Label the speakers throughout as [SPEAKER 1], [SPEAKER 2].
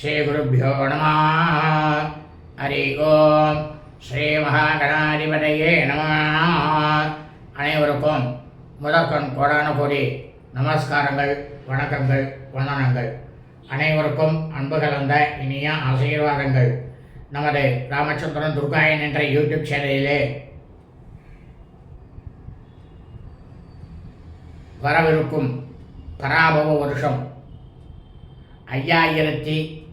[SPEAKER 1] ஸ்ரீகுருப்போ நம ஹரி ஓம் ஸ்ரீ மகாகணாதிபதியே நம அனைவருக்கும் முதற்கண் கோடான கோடி நமஸ்காரங்கள் வணக்கங்கள் வந்தனங்கள். அனைவருக்கும் அன்பு கலந்த இனிய ஆசீர்வாதங்கள். நமது ராமச்சந்திரன் துர்காயன் என்ற யூடியூப் சேனலிலே வரவிருக்கும் பராபவ வருஷம் ஐயாயிரத்தி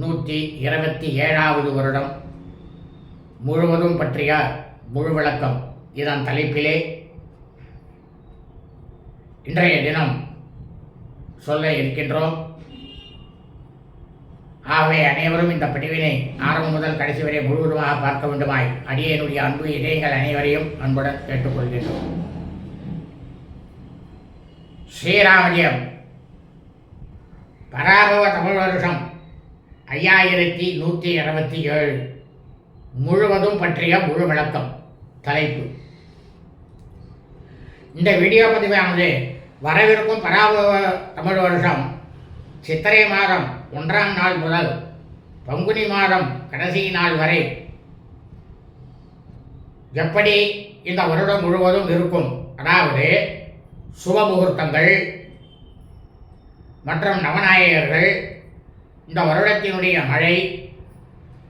[SPEAKER 1] நூற்றி இருபத்தி ஏழாவது வருடம் முழுவதும் பற்றிய முழு விளக்கம் இதன் தலைப்பிலே இன்றைய தினம் சொல்ல இருக்கின்றோம். ஆகவே அனைவரும் இந்த பிடிவினை ஆரம்பம் முதல் கடைசி வரை முழுவதுமாக பார்க்க வேண்டுமாய் அடியனுடைய அன்பு இதயங்கள் அனைவரையும் அன்புடன் கேட்டுக்கொள்கின்றோம். ஸ்ரீராமஜயம். பராபவ தமிழ் வருஷம் ஐயாயிரத்தி நூற்றி இருபத்தி ஏழு. முழுவதும் பற்றிய முழு விளக்கம் தலைப்பு. இந்த வீடியோ பதிவானது வரவிருக்கும் பராபவ தமிழ் வருஷம் சித்திரை மாதம் ஒன்றாம் நாள் முதல் பங்குனி மாதம் கடைசி நாள் வரை எப்படி இந்த வருடம் முழுவதும் இருக்கும்? அதாவது சுப முகூர்த்தங்கள் மற்றும் நவநாயகர்கள் இந்த வருடத்தினுடைய மழை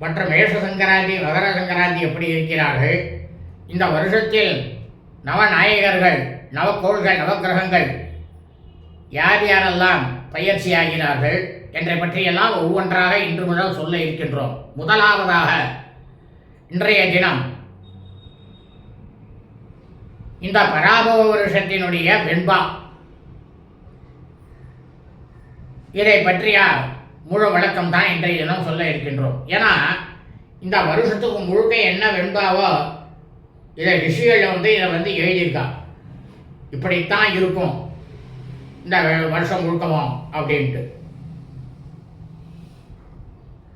[SPEAKER 1] மற்றும் மேஷ சங்கராந்தி மகர சங்கராந்தி எப்படி இருக்கிறார்கள்? இந்த வருஷத்தில் நவநாயகர்கள் நவக்கோள்கள் நவக்கிரகங்கள் யார் யாரெல்லாம் பயிற்சியாகிறார்கள் என்றை பற்றியெல்லாம் ஒவ்வொன்றாக இன்று முதல் சொல்ல இருக்கின்றோம். முதலாவதாக இன்றைய தினம் இந்த பராபவ வருஷத்தினுடைய வெண்பா. இதை பற்றியா முழு விளக்கம் தான் இன்றைய தினம் சொல்ல இருக்கின்றோம். ஏன்னா இந்த வருஷத்துக்கு முழுக்க என்ன வெண்பாவோ இதை ரிஷிகளில் வந்து இதை வந்து எழுதியிருக்கா. இப்படித்தான் இருக்கும். இந்த வருஷம் முழுக்கமும் அப்படின்ட்டு.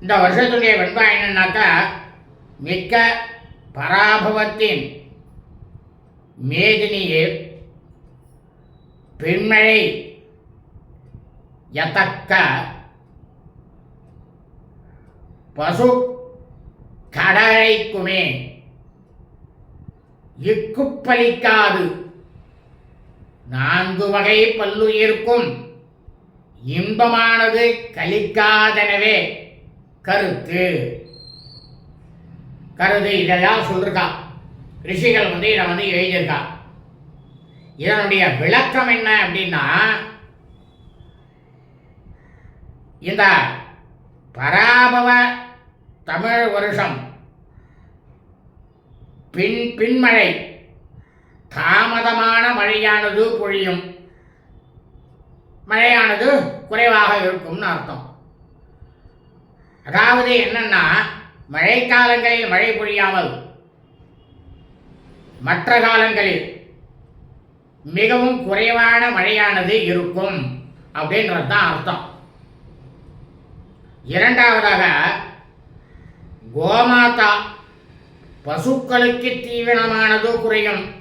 [SPEAKER 1] இந்த வருஷத்துடைய வெண்பா என்னன்னாக்கா மிக்க பராபவத்தின் மேதினியில் பெண்மழை எதக்க பசு கடலைக்குமே இக்குப்பலிக்காது நான்கு வகை பல்லுயிருக்கும் இன்பமானது கலிக்காதெனவே கருத்து. கருது இதெல்லாம் சொல்லிருக்கா. ரிஷிகள் வந்து இதை வந்து எழுதியிருக்கா. இதனுடைய விளக்கம் என்ன அப்படின்னா இந்த பராபவ தமிழ் வருஷம். பின் பின்மழை. தாமதமான மழையானது பொழியும். மழையானது குறைவாக இருக்கும்னு அர்த்தம். அதாவது என்னன்னா மழைக்காலங்களில் மழை பொழியாமல் மற்ற காலங்களில் மிகவும் குறைவான மழையானது இருக்கும் அப்படின்றது தான் அர்த்தம். இரண்டாவதாக கோமாதா பசுக்களுக்கு தீவனமானது குறையும்.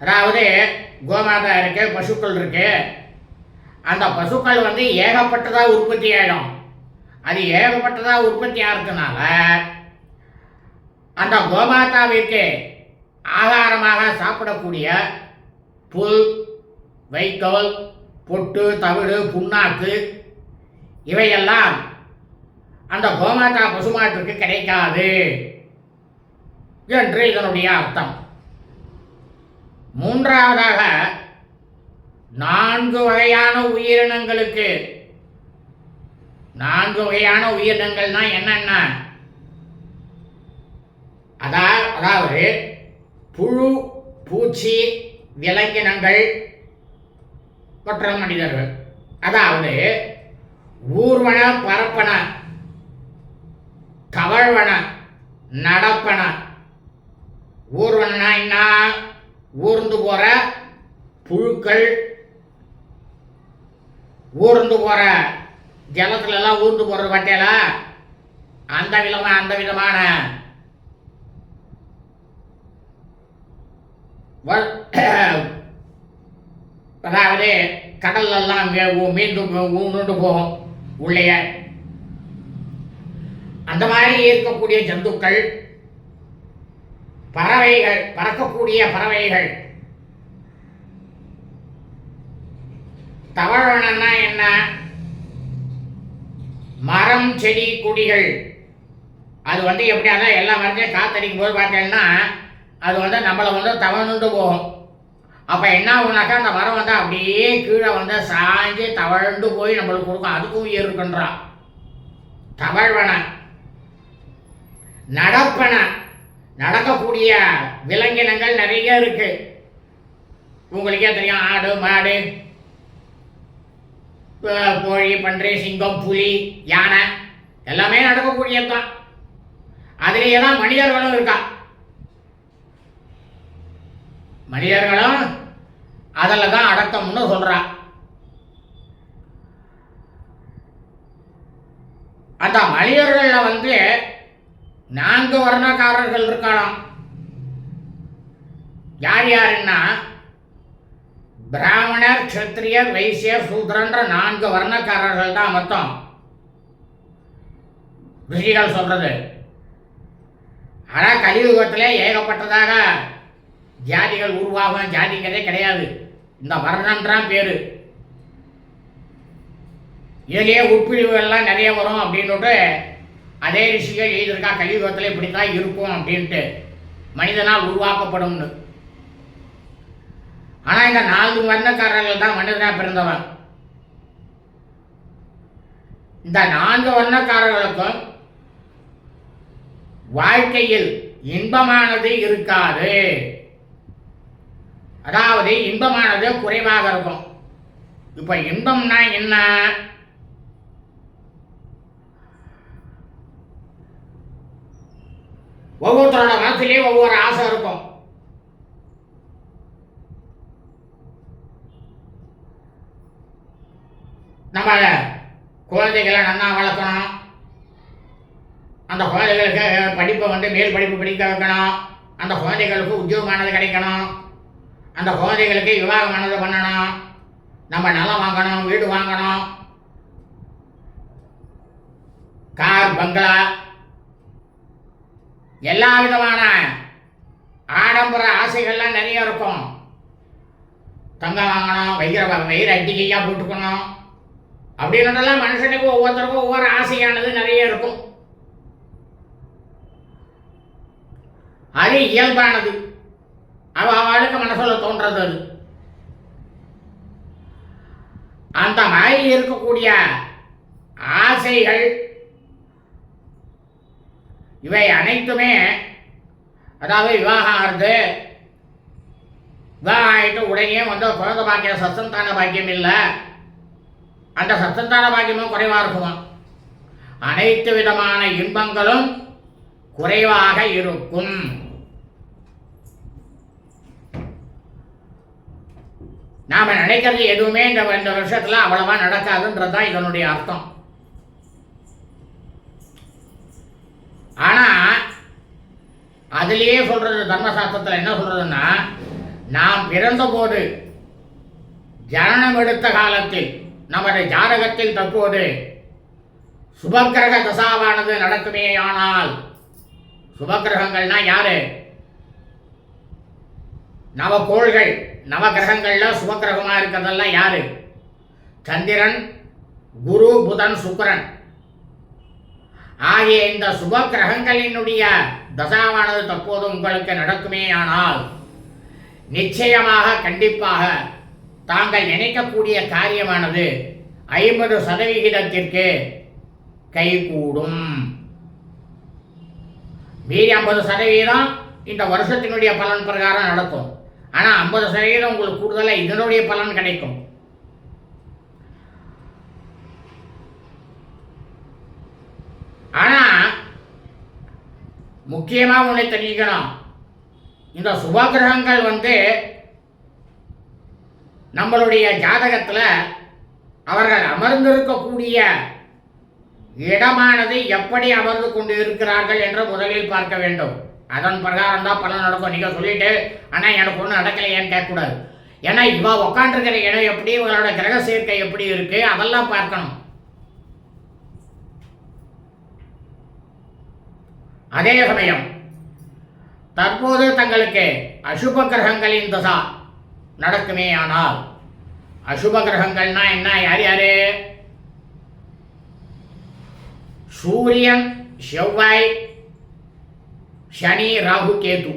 [SPEAKER 1] அதாவது கோமாதா இருக்கு பசுக்கள் இருக்கு. அந்த பசுக்கள் வந்து ஏகப்பட்டதாக உற்பத்தி ஆயிடும். அது ஏகப்பட்டதாக உற்பத்தி ஆகிறதுனால அந்த கோமாதாவிற்கு ஆகாரமாக சாப்பிடக்கூடிய புல் வைக்கோல் பொட்டு தவிடு புண்ணாக்கு இவையெல்லாம் அந்த கோமாதா பசுமாட்டுக்கு கிடைக்காது என்று இதனுடைய அர்த்தம். மூன்றாவதாக நான்கு வகையான உயிரினங்களுக்கு நான்கு வகையான உயிரினங்கள்னா என்னென்ன? அதா அதாவது புழு பூச்சி விலங்கினங்கள் மற்ற மனிதர்கள். அதாவது ஊர்வன பரப்பன தவழ்வன நடப்பன. ஊர்வனா என்ன? ஊர்ந்து போற புழுக்கள். ஊர்ந்து போற ஜலத்துல எல்லாம் ஊர்ந்து போறது பட்டியல அந்த விதமா அந்த விதமான. வ- அதாவது கடல்லெல்லாம் மீண்டும் மீண்டு போகும். உள்ளே அந்த மாதிரி இருக்கக்கூடிய ஜந்துக்கள் பறவைகள் பறக்கக்கூடிய பறவைகள். தவழனா என்ன? மரம் செடி கொடிகள். அது வந்து எப்படியாதான் எல்லா மரத்தையும் காத்தடிக்கும் போது பார்த்தீங்கன்னா அது வந்து நம்மளை வந்து தவழ்ந்து போகும். அப்போ என்ன ஆகுனாக்கா அந்த மரம் வந்து அப்படியே கீழே வந்து சாஞ்சு தவழ்ந்து போய் நம்மளுக்கு கொடுக்கும். அதுக்கும் உயிர் இருக்குன்றான் தவழ்வன. நடப்பன. நடக்கக்கூடிய விலங்கினங்கள் நிறைய இருக்கு. உங்களுக்கே தெரியும் ஆடு மாடு கோழி பன்றி சிங்கம் புலி யானை எல்லாமே நடக்கக்கூடியது தான் அதுலேயே தான் மனிதர்களும் இருக்கா. மனிதர்களும் அதில் தான் அடக்கம்னு சொல்கிறா அந்த மனிதர்களில் வந்து நான்கு வர்ணக்காரர்கள் இருக்கலாம். யார் யாருன்னா? பிராமணர் கத்திரியர் வைசியர் சூத்ரன்ற நான்கு வர்ணக்காரர்கள் தான் மொத்தம். ரிஷிகள் சொல்றது. ஆனால் கலியுகத்திலே ஏகப்பட்டதாக ஜாதிகள் உருவாகும் ஜாதிங்கிறதே கிடையாது. இந்த வர்ணன்றான் பேரு. இதுலேயே உட்பிரிவுகள்லாம் நிறைய வரும் அப்படின்னுட்டு அதே ரிஷிகள் எழுதியிருக்கா கலியுகத்தில் இப்படித்தான் இருக்கும் அப்படின்ட்டு. மனிதனால் உருவாக்கப்படும்னு. ஆனால் இந்த நான்கு வர்ணக்காரர்கள் தான் மனிதனாக பிறந்தவன். இந்த நான்கு வர்ணக்காரர்களுக்கும் வாழ்க்கையில் இன்பமானது இருக்காது. அதாவது இன்பமானது குறைவாக இருக்கும். இப்ப இன்பம்னா என்ன? ஒவ்வொருத்தரோட மனசுலேயும் ஒவ்வொரு ஆசை இருக்கும். நம்ம குழந்தைகளை நல்லா வளர்க்கணும். அந்த குழந்தைகளுக்கு படிப்பை வந்து மேல் படிப்பு படிக்க வைக்கணும். அந்த குழந்தைகளுக்கு உத்தியோகமானது கிடைக்கணும். அந்த குழந்தைகளுக்கு விவாகமானது பண்ணணும். நம்ம நிலம் வாங்கணும் வீடு வாங்கணும். கார் பங்களா எல்லா விதமான ஆடம்பர ஆசைகள்லாம் நிறைய இருக்கும். தங்கம் வாங்கணும் வைர வயிறு அட்டிகையாக போட்டுக்கணும். அப்படின்றதெல்லாம் மனுஷனுக்கு ஒவ்வொருத்தருக்கும் ஒவ்வொரு ஆசையானது நிறைய இருக்கும். அது இயல்பானது. அவ அவளுக்கு மனசில் தோன்றது அது. அந்த மாதிரி இருக்கக்கூடிய ஆசைகள் இவை அனைத்துமே அதாவது விவாகம் ஆகிறது. விவாகம் ஆகிட்டு உடனே வந்து குழந்தை பாக்கியம் சத்தந்தான பாக்கியம் இல்லை. அந்த சத்தந்தான பாக்கியமும் குறைவாக இருக்குமா? அனைத்து விதமான இன்பங்களும் குறைவாக இருக்கும். நாம் நினைக்கிறது எதுவுமே இந்த இந்த வருஷத்தில் அவ்வளவா நடக்காதுன்றது தான் இதனுடைய அர்த்தம். ஆனால் அதுலயே சொல்கிறது தர்மசாஸ்திரத்தில் என்ன சொல்கிறதுன்னா நாம் பிறந்தபோது ஜனனம் எடுத்த காலத்தில் நமது ஜாதகத்தில் தற்போது சுபக்கிரக தசாவானது நடக்குமேயானால் சுபக்கிரகங்கள்னா யாரு? நவகோள்கள் நவகிரகங்கள்ல சுபக்கிரகமா இருக்கிறதெல்லாம் யாரு? சந்திரன் குரு புதன் சுக்கரன். ஆகிய இந்த சுப கிரகங்களினுடைய தசாவானது தற்போது உங்களுக்கு நடக்குமே ஆனால் நிச்சயமாக கண்டிப்பாக தாங்கள் நினைக்கக்கூடிய காரியமானது ஐம்பது சதவிகிதத்திற்கு கைகூடும். மீதி ஐம்பது சதவீதம் இந்த வருஷத்தினுடைய பலன் பிரகாரம் நடக்கும். ஆனால் ஐம்பது சதவீதம் உங்களுக்கு கூடுதலாக இதனுடைய பலன் கிடைக்கும். ஆனால் முக்கியமாக உங்களை தெரிஞ்சுக்கணும். இந்த சுபகிரகங்கள் வந்து நம்மளுடைய ஜாதகத்தில் அவர்கள் அமர்ந்திருக்கக்கூடிய இடமானது எப்படி அமர்ந்து கொண்டு இருக்கிறார்கள் என்று முதலில் பார்க்க வேண்டும். அதன் பிரகாரம் தான் பலன் நடக்கும். நீங்கள் சொல்லிட்டு ஆனால் எனக்கு ஒன்றும் நடக்கலையேன்னு கேட்கக்கூடாது. ஏன்னா இவா உக்காண்டிருக்கிற இடம் எப்படி இவங்களோட கிரக சேர்க்கை எப்படி இருக்கு அதெல்லாம் பார்க்கணும். அதே சமயம் தற்போது தங்களுக்கு அசுப கிரகங்களின் தசா நடக்குமே ஆனால் அசுப கிரகங்கள்னா என்ன யார் யாரு? சூரியன் செவ்வாய் சனி ராகு கேது.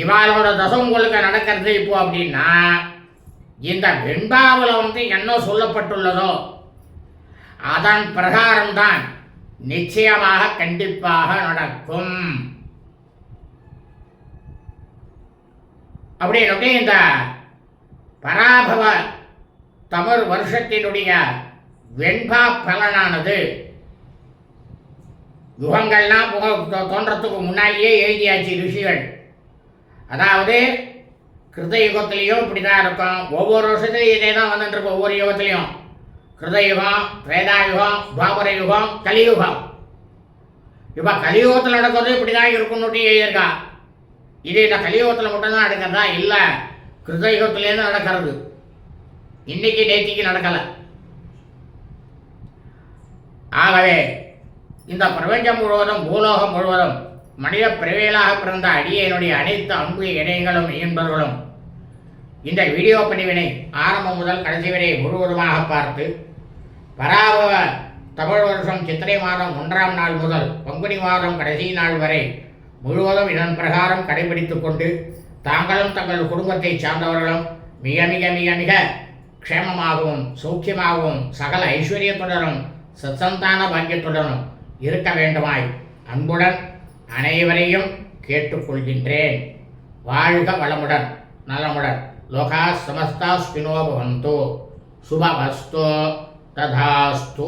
[SPEAKER 1] இவாளோட தசம் உங்களுக்கு நடக்கிறது இப்போ அப்படின்னா இந்த வெண்பாவில் வந்து என்ன சொல்லப்பட்டுள்ளதோ அதன் பிரகாரம்தான் நிச்சயமாக கண்டிப்பாக நடக்கும். அப்படின்னு இந்த பராபவ தமிழ் வருஷத்தினுடைய வெண்பா பலனானது. யுகங்கள்லாம் புக- தோன்றத்துக்கு முன்னாடியே எழுதியாச்சு ரிஷிகள். அதாவது கிருத யுகத்திலையும் இப்படி தான் இருக்கும். ஒவ்வொரு வருஷத்துலையும் இதே தான் வந்துட்டு இருக்கும் ஒவ்வொரு யுகத்திலையும். கிருதயுகம் திரேதாயுகம் துவாபர யுகம் கலியுகம். இப்போ கலியுகத்தில் நடக்கிறது இப்படி தான் இருக்குன்னு எழுதியிருக்கா. இது இந்த கலியுகத்தில் மட்டும்தான் நடக்கிறதா? இல்லை கிருதயுகத்திலேருந்து நடக்கிறது. இன்னைக்கு நேத்திக்கு நடக்கலை. ஆகவே இந்த பிரபஞ்சம் முழுவதும் பூலோகம் முழுவதும் மனித பிறவியலாக பிறந்த அடியனுடைய அனைத்து அன்பு இணையங்களும் இயன்பர்களும் இந்த வீடியோ பதிவினை ஆரம்பம் முதல் கடைசி வரை முழுவதுமாக பார்த்து பராபவ தமிழ் வருஷம் சித்திரை மாதம் ஒன்றாம் நாள் முதல் பங்குனி மாதம் கடைசி நாள் வரை முழுவதும் இதன் பிரகாரம் கடைபிடித்து கொண்டு தாங்களும் தங்கள் குடும்பத்தை சார்ந்தவர்களும் மிக மிக மிக மிக க்ஷேமமாகவும் சௌக்கியமாகவும் சகல ஐஸ்வர்யத்துடனும் சத்சந்தான பாக்கியத்துடனும் இருக்க வேண்டுமாய் அன்புடன் அனைவரையும் கேட்டுக்கொள்கின்றேன். வாழ்க வளமுடன் நலமுடன். லோகா சமஸ்தா ஸ்பினோ பவந்தோ. ததாஸ்தூ.